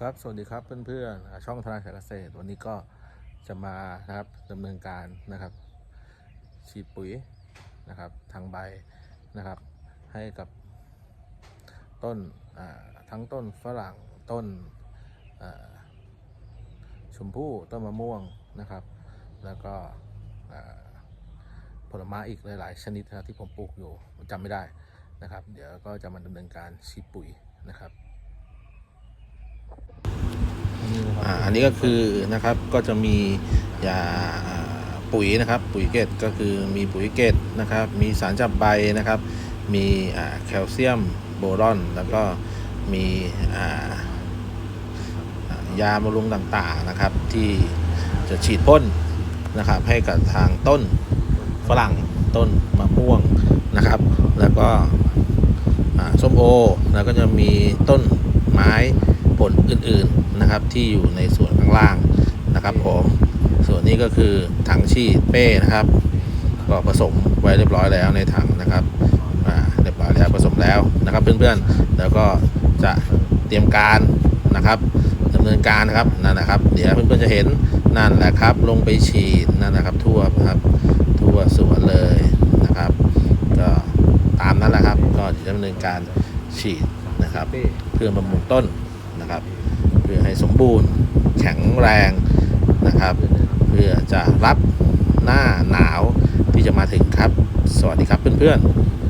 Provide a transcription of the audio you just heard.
ครับ สวัสดีครับเพื่อนๆช่องธนาคารเกษตร วันนี้ก็จะมานะครับดำเนินการนะครับ ฉีดปุ๋ยนะครับ ทางใบนะครับ ให้กับต้นทั้งต้นฝรั่งต้นชมพู่ต้นมะม่วงนะครับ แล้วก็ผลไม้อีกหลาย ๆ ชนิดนะที่ผมปลูกอยู่จำไม่ได้นะครับ เดี๋ยวก็จะมาดำเนินการฉีดปุ๋ยนะครับ อ่าอันนี้ก็คือนะครับก็จะมียาปุ๋ยนะครับ ปุ๋ยเกตก็คือมีปุ๋ยเกตนะครับ มีสารจับใบนะครับ มีแคลเซียมโบรอน แล้วก็มียาบำรุงต่างๆนะครับ ที่จะฉีดพ่นนะครับ ให้กับทางต้นฝรั่งต้นมะม่วงนะครับ แล้วก็ส้มโอ แล้วก็จะมีต้นไม้ ลอื่นๆนะครับ ที่อยู่ในส่วนข้างล่างนะครับผมส่วนนี้ก็คือถังฉีดเป้นะครับก็ผสมไว้เรียบร้อยแล้วในถังนะครับอ่าเรียบร้อยแล้วผสมแล้วนะครับเพื่อนๆ แล้วก็จะเตรียมการนะครับดำเนินการนะครับนั่นนะครับ เดี๋ยวเพื่อนๆจะเห็นนั่นแหละครับ ลงไปฉีดนั่นนะครับทั่วครับทั่วสวนเลยนะครับ ก็ตามนั้นแหละครับก็จะดำเนินการฉีดนะครับ เพื่อบำรุงต้น นะครับ เพื่อให้สมบูรณ์แข็งแรงนะครับ เพื่อจะรับหน้าหนาวที่จะมาถึงครับ สวัสดีครับเพื่อนๆ